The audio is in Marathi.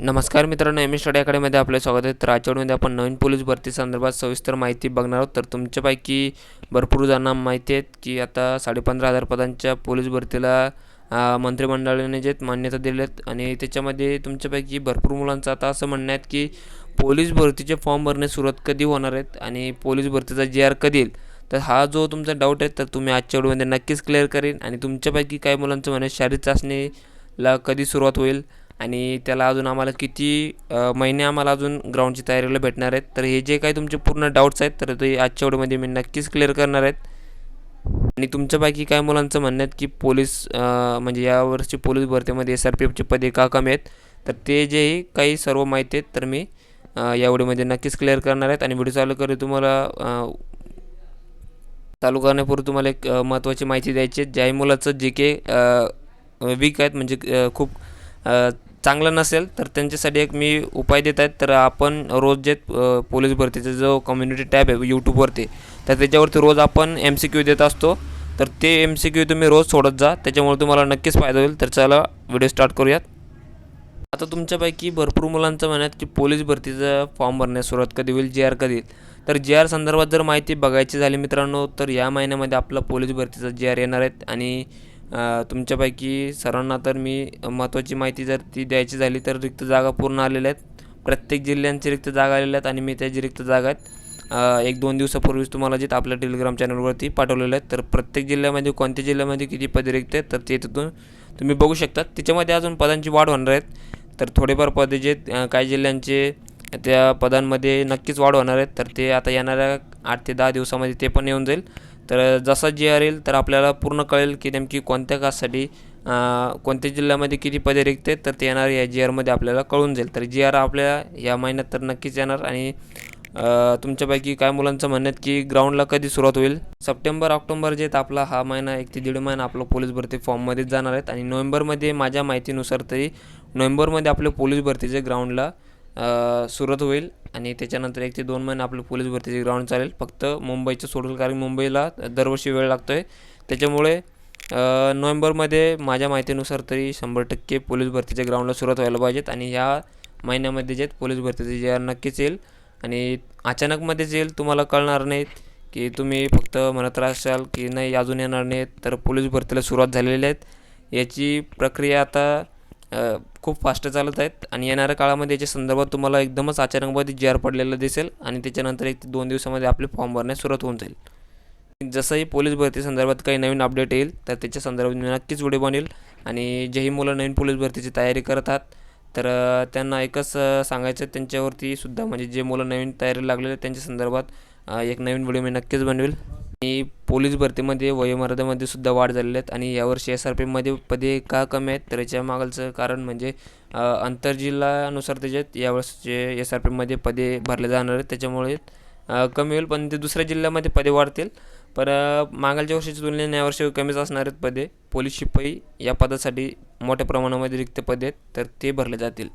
नमस्कार मित्रांनो एम स्टडी अकॅडमीमध्ये आपले स्वागत आहे. तर आजच्यामध्ये आपण नवीन पोलीस भरती संदर्भात सविस्तर माहिती बघणार आहोत. तर तुमच्यापैकी भरपूर जणांना माहिती आहेत की आता साडेपंधरा हजार पदांच्या पोलीस भरतीला मंत्रिमंडळाने जे मान्यता दिलेत आणि त्याच्यामध्ये तुमच्यापैकी भरपूर मुलांचं आता असं म्हणणं आहे की पोलीस भरतीचे फॉर्म भरणे सुरुवात कधी होणार आहेत आणि पोलीस भरतीचा जे आर कधी येईल? तर हा जो तुमचा डाऊट आहे तर तुम्ही आजच्या व्हिडिओमध्ये नक्कीच क्लिअर करेन आणि तुमच्यापैकी काही मुलांचं म्हणे शारीरिक चाचणीला कधी सुरुवात होईल? आणि त्याला अजून आम्हाला किती महिने आम्हाला अजून ग्राउंडची तयारीला भेटणार आहेत. तर हे जे काही तुमचे पूर्ण डाऊट्स आहेत तर ते आजच्या व्हिडिओमध्ये मी नक्कीच क्लिअर करणार आहेत. आणि तुमच्यापैकी काही मुलांचं म्हणणं आहे की पोलीस म्हणजे यावर्षी पोलीस भरतीमध्ये एस आर पी एफचे पदे का कमी आहेत? तर ते जेही काही सर्व माहिती आहेत तर मी या व्हिडिओमध्ये नक्कीच क्लिअर करणार आहेत. आणि व्हिडिओ चालू करू तुम्हाला चालू करण्यापूर्वी तुम्हाला एक महत्त्वाची माहिती द्यायची आहे. ज्याही मुलाचं जे के वीक आहेत म्हणजे खूप चांगलं नसेल तर त्यांच्यासाठी एक मी उपाय देत आहेत. तर आपण रोज जे पोलीस भरतीचा जो कम्युनिटी टॅब आहे यूट्यूबवरती तर त्याच्यावरती रोज आपण एम सी क्यू देत असतो. तर ते एम सी क्यू तुम्ही रोज सोडत जा. त्याच्यामुळे तुम्हाला नक्कीच फायदा होईल. तर चला व्हिडिओ स्टार्ट करूयात. आता तुमच्यापैकी भरपूर मुलांचं म्हणत की पोलीस भरतीचा फॉर्म भरण्यास सुरुवात कधी होईल? जी आर कधी येईल? तर जी आर संदर्भात जर माहिती बघायची झाली मित्रांनो तर या महिन्यामध्ये आपला पोलीस भरतीचा जी आर येणार आहेत. आणि तुमच्यापैकी सर्वांना तर मी महत्त्वाची माहिती जर ती द्यायची झाली तर रिक्त जागा पूर्ण आलेल्या आहेत. प्रत्येक जिल्ह्यांची रिक्त जागा आलेल्या आहेत आणि मी त्याची रिक्त जागा आहेत. एक दोन दिवसापूर्वीच तुम्हाला जे आपल्या टेलिग्राम चॅनलवरती पाठवलेले आहेत. तर प्रत्येक जिल्ह्यामध्ये कोणत्या जिल्ह्यामध्ये किती पदे रिक्त आहेत तर ते तिथून तुम्ही बघू शकता त्याच्यामध्ये अजून पदांची वाढ होणार आहेत. तर थोडेफार पदे जे काही जिल्ह्यांचे त्या पदांमध्ये नक्कीच वाढ होणार आहेत. तर ते आता येणाऱ्या आठ ते दहा दिवसामध्ये ते पण येऊन जाईल. तर जसा जी आर तर आपल्याला पूर्ण कळेल की नेमकी कोणत्या कास्टसाठी कोणत्या जिल्ह्यामध्ये किती पदे रिक्त आहेत तर ते येणार या जी आरमध्ये आपल्याला कळून जाईल. तर जी आर आपल्या या महिन्यात तर नक्कीच येणार आणि तुमच्यापैकी काय मुलांचं म्हणणं की ग्राउंडला कधी सुरुवात होईल? सप्टेंबर ऑक्टोबर जे आहेत आपला हा महिना एक ते दीड महिना आपलं पोलीस भरती फॉर्ममध्येच जाणार आहेत. आणि नोव्हेंबरमध्ये माझ्या माहितीनुसार तरी नोव्हेंबरमध्ये आपले पोलीस भरतीचे ग्राउंडला सुरुवात होईल आणि त्याच्यानंतर एक ते दोन महिने आपलं पोलीस भरतीचे ग्राउंड चालेल. फक्त मुंबईचं सोडून कारण मुंबईला दरवर्षी वेळ लागतो आहे त्याच्यामुळे नोव्हेंबरमध्ये माझ्या माहितीनुसार तरी शंभर टक्के पोलीस भरतीच्या ग्राउंडला सुरुवात व्हायला पाहिजेत आणि ह्या महिन्यामध्ये जे आहेत पोलीस भरतीचे जे नक्कीच येईल. आणि अचानकमध्येच येईल तुम्हाला कळणार नाहीत की तुम्ही फक्त म्हणत राहाल की नाही अजून येणार नाहीत. तर पोलीस भरतीला सुरुवात झालेली आहेत याची प्रक्रिया आता खूप फास्ट चालत आहेत आणि येणाऱ्या काळामध्ये याच्या संदर्भात तुम्हाला एकदमच अचानकमध्ये जी आर पडलेलं दिसेल आणि त्याच्यानंतर एक ते दोन दिवसामध्ये आपले फॉर्म भरण्यास सुरुवात होऊन जाईल. जसंही पोलीस भरती संदर्भात काही नवीन अपडेट येईल तर त्याच्या संदर्भात मी नक्कीच व्हिडिओ बनेल आणि जेही मुलं नवीन पोलीस भरतीची तयारी करत आहात तर त्यांना एकच सांगायचं त्यांच्यावरती सुद्धा म्हणजे जे मुलं नवीन तयारी लागलेले आहेत त्यांच्या संदर्भात एक नवीन व्हिडिओ मी नक्कीच बनवेल. आणि पोलीस भरतीमध्ये वयोमर्यादामध्ये सुद्धा वाढ झालेली आहेत आणि यावर्षी एस आर पीमध्ये पदे का कमी आहेत तर याच्या मागचं कारण म्हणजे आंतरजिल्हानुसार त्याच्यात यावर्षीचे एस आर पीमध्ये पदे भरले जाणार आहेत त्याच्यामुळे कमी होईल. पण ते दुसऱ्या जिल्ह्यामध्ये पदे वाढतील. पर मागालच्या वर्षीच्या तुलनेने यावर्षी कमीच असणार आहेत पदे. पोलीस शिपाई या पदासाठी मोठ्या प्रमाणामध्ये रिक्त पदे आहेत तर ते भरले जातील.